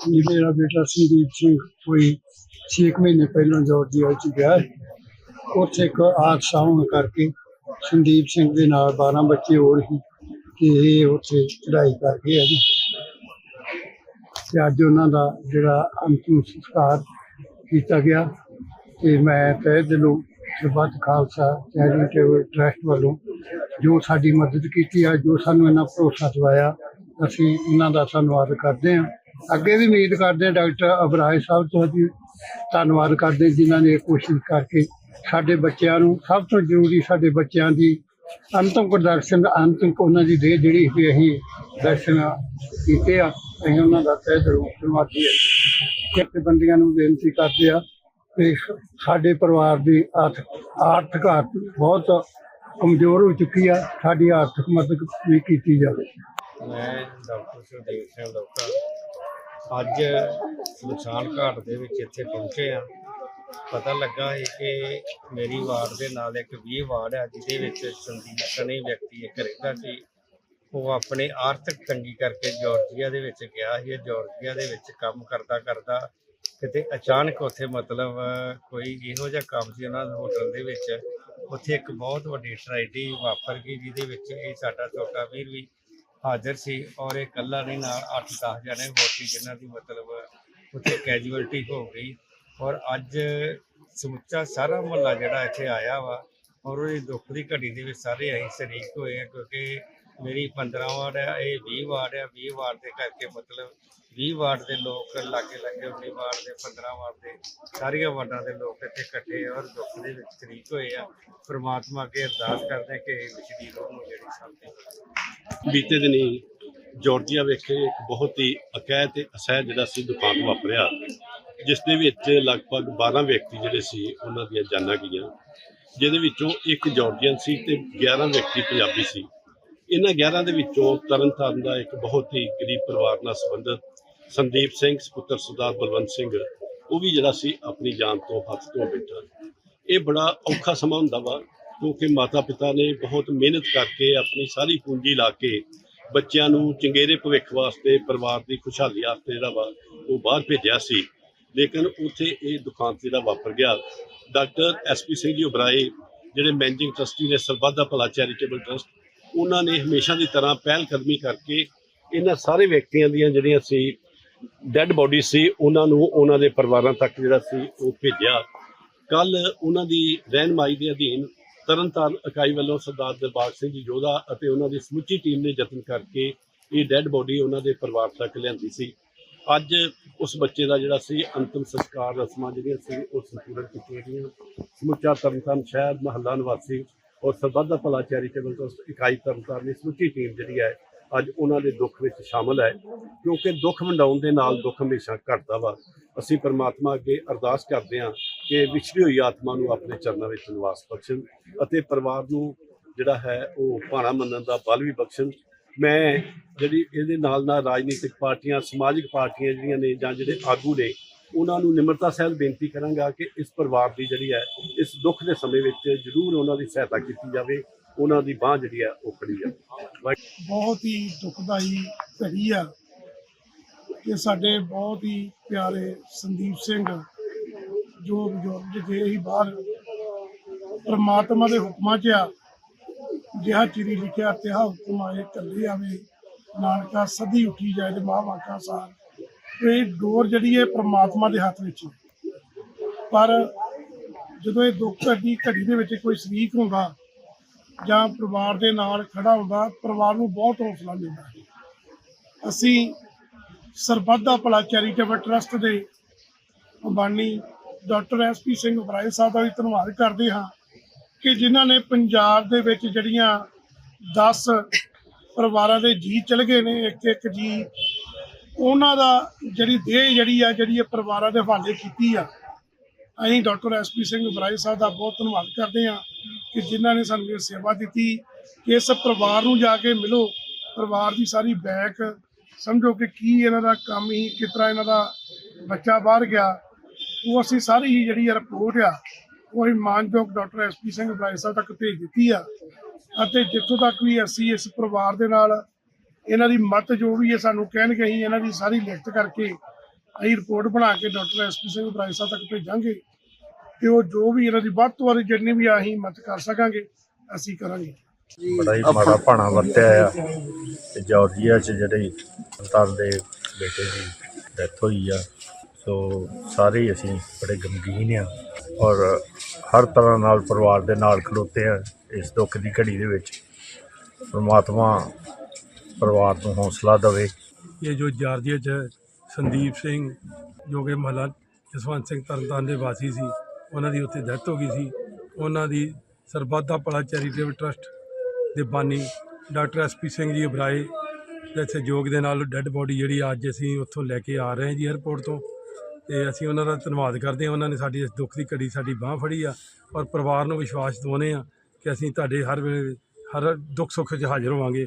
ਜੀ ਮੇਰਾ ਬੇਟਾ ਸੰਦੀਪ ਸਿੰਘ ਕੋਈ 6 ਮਹੀਨੇ ਪਹਿਲਾਂ ਜਾਰਜੀਆ ਚ ਗਿਆ ਉੱਥੇ ਇੱਕ ਹਾਦਸਾ ਹੋਣ ਕਰਕੇ ਸੰਦੀਪ ਸਿੰਘ ਦੇ ਨਾਲ 12 ਬੱਚੇ ਹੋਰ ਸੀ ਤੇ ਇਹ ਉੱਥੇ ਚੜ੍ਹਾਈ ਕਰ ਗਏ ਆ ਜੀ ਤੇ ਅੱਜ ਉਹਨਾਂ ਦਾ ਜਿਹੜਾ ਅੰਤਿਮ ਸੰਸਕਾਰ ਕੀਤਾ ਗਿਆ ਤੇ ਮੈਂ ਤਹਿ ਦਿਲੋਂ ਸਰਬੱਤ ਖਾਲਸਾ ਚੈਰੀਟੇਬਲ ਟਰਸਟ ਵੱਲੋਂ ਜੋ ਸਾਡੀ ਮਦਦ ਕੀਤੀ ਆ, ਜੋ ਸਾਨੂੰ ਇਹਨਾਂ ਭਰੋਸਾ ਦਵਾਇਆ, ਅਸੀਂ ਉਹਨਾਂ ਦਾ ਧੰਨਵਾਦ ਕਰਦੇ ਹਾਂ। ਅੱਗੇ ਵੀ ਉਮੀਦ ਕਰਦੇ ਹਾਂ ਡਾਕਟਰ ਅਬਰਾਜ ਸਾਹਿਬ ਤੋਂ ਜੀ ਧੰਨਵਾਦ ਕਰਦੇ ਹਾਂ ਜਿਨ੍ਹਾਂ ਨੇ ਇਹ ਕੋਸ਼ਿਸ਼ ਕਰਕੇ ਸਾਡੇ ਬੱਚਿਆਂ ਨੂੰ ਸਭ ਤੋਂ ਜ਼ਰੂਰੀ ਸਾਡੇ ਬੱਚਿਆਂ ਦੀ ਅੰਤਮ ਪ੍ਰਦਰਸ਼ਨ ਅੰਤਮ ਉਹਨਾਂ ਦੀ ਦੇਹ ਜਿਹੜੀ ਸੀ ਅਸੀਂ ਦਰਸ਼ਨ ਕੀਤੇ ਆ, ਅਸੀਂ ਉਹਨਾਂ ਦਾ ਤਹਿ ਦਿਲੋਂ ਧੰਨਵਾਦੀ ਹਾਂ। ਕਿ ਬੰਦੀਆਂ ਨੂੰ ਬੇਨਤੀ ਕਰਦੇ ਆ ਕਿ ਸਾਡੇ ਪਰਿਵਾਰ ਦੀ ਆਰਥਿਕ ਆਰਥਿਕ ਬਹੁਤ ਕਮਜ਼ੋਰ ਹੋ ਚੁੱਕੀ ਆ, ਸਾਡੀ ਆਰਥਿਕ ਮਦਦ ਵੀ ਕੀਤੀ ਜਾਵੇ। ਮੈਂ ਡਾਕਟਰ ਸੁਖਦੇਵ ਸਿੰਘ, ਡਾਕਟਰ ਅੱਜ ਸ਼ਮਸ਼ਾਨ ਘਾਟ ਦੇ ਵਿੱਚ ਇੱਥੇ ਪਹੁੰਚੇ ਆ ਪਤਾ ਲੱਗਾ ਹੈ ਕਿ ਮੇਰੀ ਵਾਰਡ ਦੇ ਨਾਲ ਇੱਕ 20 ਵਾਰਡ ਹੈ ਜਿਹਦੇ ਵਿੱਚ ਸੰਦੀਪ ਸਨੇ ਵਿਅਕਤੀ ਇੱਕ ਰਹਿੰਦਾ ਸੀ। ਉਹ ਆਪਣੇ ਆਰਥਿਕ ਤੰਗੀ ਕਰਕੇ ਜਾਰਜੀਆ ਦੇ ਵਿੱਚ ਗਿਆ ਸੀ। ਜਾਰਜੀਆ ਦੇ ਵਿੱਚ ਕੰਮ ਕਰਦਾ ਕਰਦਾ ਕਿਤੇ ਅਚਾਨਕ ਉੱਥੇ ਮਤਲਬ ਕੋਈ ਇਹੋ ਜਿਹਾ ਕੰਮ ਸੀ ਉਹਨਾਂ ਦੇ ਹੋਟਲ ਦੇ ਵਿੱਚ। ਉੱਥੇ ਇੱਕ ਬਹੁਤ ਵੱਡੀ ਟ੍ਰੈਜਡੀ ਵਾਪਰ ਗਈ, ਜਿਹਦੇ ਵਿੱਚ ਇਹ ਸਾਡਾ ਛੋਟਾ ਵੀਰ ਵੀ ਹਾਜ਼ਰ ਸੀ ਔਰ ਇਹ ਇਕੱਲਾ ਨਹੀਂ, ਨਾਲ 8-10 ਜਣੇ ਹੋਰ ਸੀ ਜਿਨ੍ਹਾਂ ਦੀ ਮਤਲਬ ਉੱਥੇ ਕੈਜੂਅਲਟੀ ਹੋ ਗਈ। ਔਰ ਅੱਜ ਸਮੁੱਚਾ ਸਾਰਾ ਮੁਹੱਲਾ ਜਿਹੜਾ ਇੱਥੇ ਆਇਆ ਵਾ ਔਰ ਉਹਦੀ ਦੁੱਖ ਦੀ ਘੜੀ ਦੇ ਵਿੱਚ ਸਾਰੇ ਅਸੀਂ ਸ਼ਰੀਕ ਹੋਏ ਆ ਕਿਉਂਕਿ ਮੇਰੀ 15 ਵਾਰਡ ਹੈ, ਇਹ 20 ਵਾਰਡ ਹੈ 20 ਵਾਰਡ ਦੇ ਕਰਕੇ ਮਤਲਬ 20 ਵਾਰਡ ਦੇ ਲੋਕ ਲਾਗੇ ਲਾਗੇ 19 ਵਾਰਡ ਦੇ 15 ਵਾਰਡ ਦੇ, ਸਾਰੀਆਂ ਵਾਰਡਾਂ ਦੇ ਲੋਕ ਇੱਥੇ ਇਕੱਠੇ ਔਰ ਦੁੱਖ ਦੇ ਵਿੱਚ ਸ਼ਰੀਕ ਹੋਏ ਆ। ਪ੍ਰਮਾਤਮਾ ਅੱਗੇ ਅਰਦਾਸ ਕਰਦੇ ਕਿ ਵਿਚਦੀ ਰੋਹ ਨੂੰ ਜਿਹੜੀ ਸ਼ਾਂਤੀ ਬੀਤੇ ਦਿਨੀ ਜਾਰਜੀਆ ਵਿਖੇ ਇੱਕ ਬਹੁਤ ਹੀ ਅਕੈਤ ਤੇ ਅਸਹਿ ਜਿਹੜਾ ਸੀ ਦੁਕਾਨ ਵਾਪਰਿਆ ਜਿਸ ਦੇ ਵਿੱਚ ਲਗਭਗ 12 ਵਿਅਕਤੀ ਜਿਹੜੇ ਸੀ, ਉਹਨਾਂ ਦੀਆਂ ਜਾਨਾਂ ਗਈਆਂ। ਜਿਹਦੇ ਵਿੱਚੋਂ ਇੱਕ ਜਾਰਜੀਅਨ ਸੀ ਤੇ 11 ਵਿਅਕਤੀ ਪੰਜਾਬੀ ਸੀ। ਇਹਨਾਂ 11 ਦੇ ਵਿੱਚੋਂ ਤਰਨਤਾਰਨ ਦਾ ਇੱਕ ਬਹੁਤ ਹੀ ਗਰੀਬ ਪਰਿਵਾਰ ਨਾਲ ਸੰਬੰਧਿਤ ਸੰਦੀਪ ਸਿੰਘ ਸੁਪੁੱਤਰ ਸਰਦਾਰ ਬਲਵੰਤ ਸਿੰਘ, ਉਹ ਵੀ ਜਿਹੜਾ ਸੀ ਆਪਣੀ ਜਾਨ ਤੋਂ ਹੱਥ ਧੋ ਬੈਠਾ। ਇਹ ਬੜਾ ਔਖਾ ਸਮਾਂ ਹੁੰਦਾ ਵਾ, ਕਿਉਂਕਿ ਮਾਤਾ ਪਿਤਾ ਨੇ ਬਹੁਤ ਮਿਹਨਤ ਕਰਕੇ ਆਪਣੀ ਸਾਰੀ ਪੂੰਜੀ ਲਾ ਕੇ ਬੱਚਿਆਂ ਨੂੰ ਚੰਗੇਰੇ ਭਵਿੱਖ ਵਾਸਤੇ, ਪਰਿਵਾਰ ਦੀ ਖੁਸ਼ਹਾਲੀ ਵਾਸਤੇ ਜਿਹੜਾ ਵਾ, ਉਹ ਬਾਹਰ ਭੇਜਿਆ ਸੀ। ਲੇਕਿਨ ਉੱਥੇ ਇਹ ਦੁਕਾਨ ਤੇ ਜਿਹੜਾ ਵਾਪਰ ਗਿਆ। ਡਾਕਟਰ ਐਸਪੀ ਸਿੰਘ ਜੀ ਉਬਰਾਏ, ਜਿਹੜੇ ਮੈਨੇਜਿੰਗ ਟਰਸਟੀ ਨੇ ਸਰਬੱਤ ਦਾ ਭਲਾ ਚੈਰੀਟੇਬਲ ਟਰਸਟ ਉਹਨਾਂ ਨੇ ਹਮੇਸ਼ਾ ਦੀ ਤਰ੍ਹਾਂ ਪਹਿਲ ਕਦਮੀ ਕਰਕੇ ਇਹਨਾਂ ਸਾਰੇ ਵਿਅਕਤੀਆਂ ਦੀਆਂ ਜਿਹੜੀਆਂ ਸੀ ਡੈੱਡ ਬੋਡੀ ਸੀ, ਉਹਨਾਂ ਨੂੰ ਉਹਨਾਂ ਦੇ ਪਰਿਵਾਰਾਂ ਤੱਕ ਜਿਹੜਾ ਸੀ ਉਹ ਭੇਜਿਆ। ਕੱਲ ਉਹਨਾਂ ਦੀ ਰਹਿਨਮਾਈ ਦੇ ਅਧੀਨ ਤਰਨਤਾਰਨ ਇਕਾਈ ਵੱਲੋਂ ਸਰਦਾਰ ਦਰਬਾਰ ਸਿੰਘ ਜੀ ਯੋਧਾ ਅਤੇ ਉਹਨਾਂ ਦੀ ਸਮੁੱਚੀ ਟੀਮ ਨੇ ਯਤਨ ਕਰਕੇ ਇਹ ਡੈੱਡ ਬੋਡੀ ਉਹਨਾਂ ਦੇ ਪਰਿਵਾਰ ਤੱਕ ਲਿਆਂਦੀ ਸੀ। ਅੱਜ ਉਸ ਬੱਚੇ ਦਾ ਜਿਹੜਾ ਸੀ, ਅੰਤਮ ਸੰਸਕਾਰ ਰਸਮਾਂ ਜਿਹੜੀਆਂ ਸੀ, ਉਹ ਸੰਪੂਰਨ ਕੀਤੀਆਂ ਗਈਆਂ। ਸਮੁੱਚਾ ਤਰਨਤਾਰਨ ਸ਼ਹਿਰ, ਮਹੱਲਾ ਨਿਵਾਸੀ ਔਰ ਸਰਬੱਤ ਦਾ ਭਲਾ ਚੈਰੀਟੇਬਲ ਟਰਸਟ ਇਕਾਈ ਤਰਨਤਾਰਨ ਦੀ ਸਮੁੱਚੀ ਟੀਮ ਜਿਹੜੀ ਹੈ, ਅੱਜ ਉਹਨਾਂ ਦੇ ਦੁੱਖ ਵਿੱਚ ਸ਼ਾਮਲ ਹੈ, ਕਿਉਂਕਿ ਦੁੱਖ ਵੰਡਾਉਣ ਦੇ ਨਾਲ ਦੁੱਖ ਹਮੇਸ਼ਾ ਘਟਦਾ ਵਾ। ਅਸੀਂ ਪਰਮਾਤਮਾ ਅੱਗੇ ਅਰਦਾਸ ਕਰਦੇ ਹਾਂ ਕਿ ਵਿਛੜੀ ਹੋਈ ਆਤਮਾ ਨੂੰ ਆਪਣੇ ਚਰਨਾਂ ਵਿੱਚ ਨਿਵਾਸ ਬਖਸ਼ਣ ਅਤੇ ਪਰਿਵਾਰ ਨੂੰ ਜਿਹੜਾ ਹੈ, ਉਹ ਭਾਣਾ ਮੰਨਣ ਦਾ ਬਲ ਵੀ ਬਖਸ਼ਣ। ਮੈਂ ਜਿਹੜੀ ਇਹਦੇ ਨਾਲ ਨਾਲ ਰਾਜਨੀਤਿਕ ਪਾਰਟੀਆਂ, ਸਮਾਜਿਕ ਪਾਰਟੀਆਂ ਜਿਹੜੀਆਂ ਨੇ ਜਾਂ ਜਿਹੜੇ ਆਗੂ ਨੇ ਉਹਨਾਂ ਨੂੰ ਨਿਮਰਤਾ ਸਹਿਤ ਬੇਨਤੀ ਕਰਾਂਗਾ ਕਿ ਇਸ ਪਰਿਵਾਰ ਦੀ ਜਿਹੜੀ ਹੈ, ਇਸ ਦੁੱਖ ਦੇ ਸਮੇਂ ਵਿੱਚ ਜ਼ਰੂਰ ਉਹਨਾਂ ਦੀ ਸਹਾਇਤਾ ਕੀਤੀ ਜਾਵੇ, ਉਹਨਾਂ ਦੀ ਬਾਹ ਜਿਹੜੀ ਹੈ ਉਹ ਖੜੀ ਜਾਵੇ। ਬਹੁਤ ਹੀ ਦੁਖਦਾਈ ਘੜੀ ਆ ਕਿ ਸਾਡੇ ਬਹੁਤ ਹੀ ਪਿਆਰੇ ਸੰਦੀਪ ਸਿੰਘ ਜੋ ਬਜ਼ੁਰਗ ਜੇ ਹੀ ਬਾਹਰ ਪਰਮਾਤਮਾ ਦੇ ਹੁਕਮਾਂ 'ਚ ਆ, ਜਿਹਾ ਚਿਰੀ ਲਿਖਿਆ ਤਿਹਾ ਹੁਕਮ ਆਏ ਕੱਲੇ ਆਵੇ, ਨਾਨਕਾ ਸਦੀ ਉੱਠੀ ਜਾਏ ਤੇ ਮਾਂ ਵਾਕਾ ਸਾਰ। ਇਹ ਡੋਰ ਜਿਹੜੀ ਹੈ ਪਰਮਾਤਮਾ ਦੇ ਹੱਥ ਵਿੱਚ ਹੈ। ਪਰ ਜਦੋਂ ਇਹ ਦੁੱਖ ਘੜੀ ਘੜੀ ਦੇ ਵਿੱਚ ਕੋਈ ਸ਼ਰੀਕ ਹੁੰਦਾ ਜਾਂ ਪਰਿਵਾਰ ਦੇ ਨਾਲ ਖੜਾ ਹੁੰਦਾ, ਪਰਿਵਾਰ ਨੂੰ ਬਹੁਤ ਹੌਸਲਾ ਮਿਲਦਾ ਹੈ ਅਸੀਂ ਸਰਬੱਤ ਦਾ ਭਲਾ ਚੈਰੀਟੇਬਲ ਟਰਸਟ ਦੇ Ambani doctor S P Singh Barai sahib ਦਾ ਵੀ ਧੰਨਵਾਦ ਕਰਦੇ ਹਾਂ ਕਿ ਜਿਨ੍ਹਾਂ ਨੇ ਪੰਜਾਬ ਦੇ ਵਿੱਚ ਜਿਹੜੀਆਂ 10 ਪਰਿਵਾਰਾਂ ਦੇ ਜੀ ਚਲ ਗਏ ਨੇ ਇੱਕ ਇੱਕ ਜੀ ਉਹਨਾਂ ਦਾ ਜਿਹੜੀ ਦੇਹ ਜਿਹੜੀ ਆ, ਜਿਹੜੀ ਇਹ ਪਰਿਵਾਰਾਂ ਦੇ ਹਵਾਲੇ ਕੀਤੀ ਆ, ਅਸੀਂ ਡਾਕਟਰ ਐਸਪੀ ਸਿੰਘ ਬਰਾਈ ਸਾਹਿਬ ਦਾ ਬਹੁਤ ਧੰਨਵਾਦ ਕਰਦੇ ਹਾਂ ਕਿ ਜਿਨ੍ਹਾਂ ਨੇ ਸਾਨੂੰ ਇਹ ਸੇਵਾ ਦਿੱਤੀ ਕਿ ਇਸ ਪਰਿਵਾਰ ਨੂੰ ਜਾ ਕੇ ਮਿਲੋ, ਪਰਿਵਾਰ ਦੀ ਸਾਰੀ ਬੈਕ, ਸਮਝੋ ਕਿ ਕੀ ਇਹਨਾਂ ਦਾ ਕੰਮ ਹੀ ਕਿਸ ਤਰ੍ਹਾਂ ਇਹਨਾਂ ਦਾ ਬੱਚਾ ਬਾਹਰ ਗਿਆ, ਉਹ ਅਸੀਂ ਸਾਰੀ ਹੀ ਜਿਹੜੀ ਰਿਪੋਰਟ ਆ, ਉਹ ਅਸੀਂ ਮਾਨਯੋਗ ਡਾਕਟਰ ਐਸਪੀ ਸਿੰਘ ਬਰਾਈ ਸਾਹਿਬ ਤੱਕ ਭੇਜ ਦਿੱਤੀ ਆ। ਅਤੇ ਜਿੱਥੋਂ ਤੱਕ ਵੀ ਅਸੀਂ ਇਸ ਪਰਿਵਾਰ ਦੇ ਨਾਲ ਇਹਨਾਂ ਦੀ ਮਤ ਜੋ ਵੀ ਹੈ ਸਾਨੂੰ ਕਹਿਣਗੇ ਅਸੀਂ ਇਹਨਾਂ ਦੀ ਸਾਰੀ ਲਿਖਤ ਕਰਕੇ ਅਸੀਂ ਰਿਪੋਰਟ ਬਣਾ ਕੇ ਡਾਕਟਰ ਐਸਪੀ ਸਿੰਘ ਬਰਾਏ ਸਾਹਿਬ ਤੱਕ ਭੇਜਾਂਗੇ ਤੇ ਉਹ ਜੋ ਵੀ ਇਹਨਾਂ ਦੀ ਵੱਧ ਤੋਂ ਵੱਧ ਜਿੰਨੀ ਵੀ ਅਸੀਂ ਮਦਦ ਕਰ ਸਕਾਂਗੇ ਅਸੀਂ ਕਰਾਂਗੇ। ਬੜਾ ਹੀ ਮਾੜਾ ਭਾਣਾ ਵਰਤਿਆ ਆ। ਤੇ ਜਾਰਜੀਆ 'ਚ ਜਿਹੜੇ ਸੰਤਾਨ ਦੇ ਬੇਟੇ ਦੀ ਡੈਥ ਹੋਈ ਆ ਸੋ ਸਾਰੇ ਅਸੀਂ ਬੜੇ ਗਮਗੀਨ ਆ ਔਰ ਹਰ ਤਰ੍ਹਾਂ ਨਾਲ ਪਰਿਵਾਰ ਦੇ ਨਾਲ ਖਲੋਤੇ ਆ ਇਸ ਦੁੱਖ ਦੀ ਘੜੀ ਦੇ ਵਿੱਚ। ਪਰਮਾਤਮਾ ਪਰਿਵਾਰ ਨੂੰ ਹੌਸਲਾ ਦੇਵੇ। ਇਹ ਜੋ ਜਾਰਜੀਆ ਚ ਸੰਦੀਪ ਸਿੰਘ, ਜੋ ਕਿ ਮਹਲਾ ਜਸਵੰਤ ਸਿੰਘ ਤਰਨਤਾਰਨ ਦੇ ਵਾਸੀ ਸੀ, ਉਹਨਾਂ ਦੀ ਉੱਥੇ ਡੈਥ ਹੋ ਗਈ ਸੀ। ਉਹਨਾਂ ਦੀ ਸਰਬੱਤ ਦਾ ਚੈਰੀਟੇਬਲ ਟਰਸਟ ਦੇ ਬਾਨੀ ਡਾਕਟਰ ਐਸਪੀ ਸਿੰਘ ਜੀ ਉਬਰਾਏ ਦੇ ਸਹਿਯੋਗ ਦੇ ਨਾਲ ਡੈੱਡ ਬੋਡੀ ਜਿਹੜੀ ਅੱਜ ਅਸੀਂ ਉੱਥੋਂ ਲੈ ਕੇ ਆ ਰਹੇ ਹਾਂ ਜੀ 에ਅਰਪੋਰਟ ਤੋਂ। ਤੇ ਅਸੀਂ ਉਹਨਾਂ ਦਾ ਧੰਨਵਾਦ ਕਰਦੇ ਹਾਂ। ਉਹਨਾਂ ਨੇ ਸਾਡੀ ਇਸ ਦੁੱਖ ਦੀ ਘੜੀ ਸਾਡੀ ਬਾਹ ਫੜੀ ਆ ਔਰ ਪਰਿਵਾਰ ਨੂੰ ਵਿਸ਼ਵਾਸ ਦਿਵਾਉਂਦੇ ਆ ਕਿ ਅਸੀਂ ਤੁਹਾਡੇ ਹਰ ਵੇਲੇ ਹਰ ਦੁੱਖ ਸੁੱਖ 'ਚ ਹਾਜ਼ਰ ਹੋਵਾਂਗੇ।